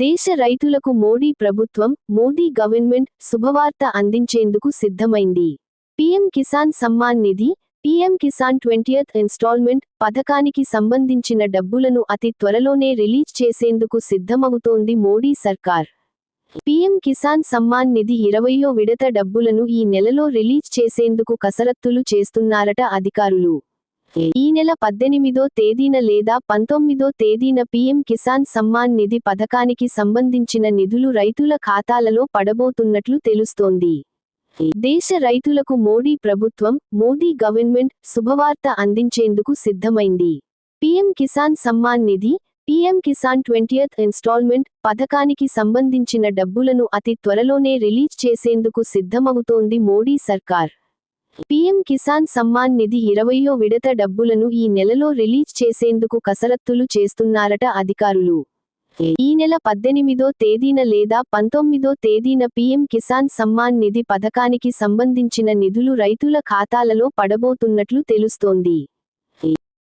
దేశ రైతులకు మోడీ ప్రభుత్వం మోదీ గవర్నమెంట్ శుభవార్త అందించేందుకు సిద్ధమైంది. PM Kisan Samman Nidhi PM Kisan twentieth installment పథకానికి సంబంధించిన డబ్బులను అతి త్వరలోనే రిలీజ్ చేసేందుకు సిద్ధమవుతోంది మోడీ సర్కార్. పీఎం కిసాన్ సమ్మాన్ నిధి ఇరవయో విడత డబ్బులను ఈ నెలలో రిలీజ్ చేసేందుకు కసరత్తులు చేస్తున్నారట అధికారులు. ఈ నెల పద్దెనిమిదో తేదీన లేదా పంతొమ్మిదో తేదీన పీఎం కిసాన్ సమ్మాన్ నిధి పథకానికి సంబంధించిన నిధులు రైతుల ఖాతాలలో పడబోతున్నట్లు తెలుస్తోంది. దేశ రైతులకు మోడీ ప్రభుత్వం మోదీ గవర్నమెంట్ శుభవార్త అందించేందుకు సిద్ధమైంది. PM Kisan Samman Nidhi PM Kisan twentieth installment పథకానికి సంబంధించిన డబ్బులను అతి త్వరలోనే రిలీజ్ చేసేందుకు సిద్ధమవుతోంది మోడీ సర్కార్. పీఎం కిసాన్ సమ్మాన్ నిధి ఇరవయో విడత డబ్బులను ఈ నెలలో రిలీజ్ చేసేందుకు కసరత్తులు చేస్తున్నారట అధికారులు. ఈ నెల పద్దెనిమిదో తేదీన లేదా పంతొమ్మిదో తేదీన పీఎం కిసాన్ సమ్మాన్ నిధి పథకానికి సంబంధించిన నిధులు రైతుల ఖాతాలలో పడబోతున్నట్లు తెలుస్తోంది.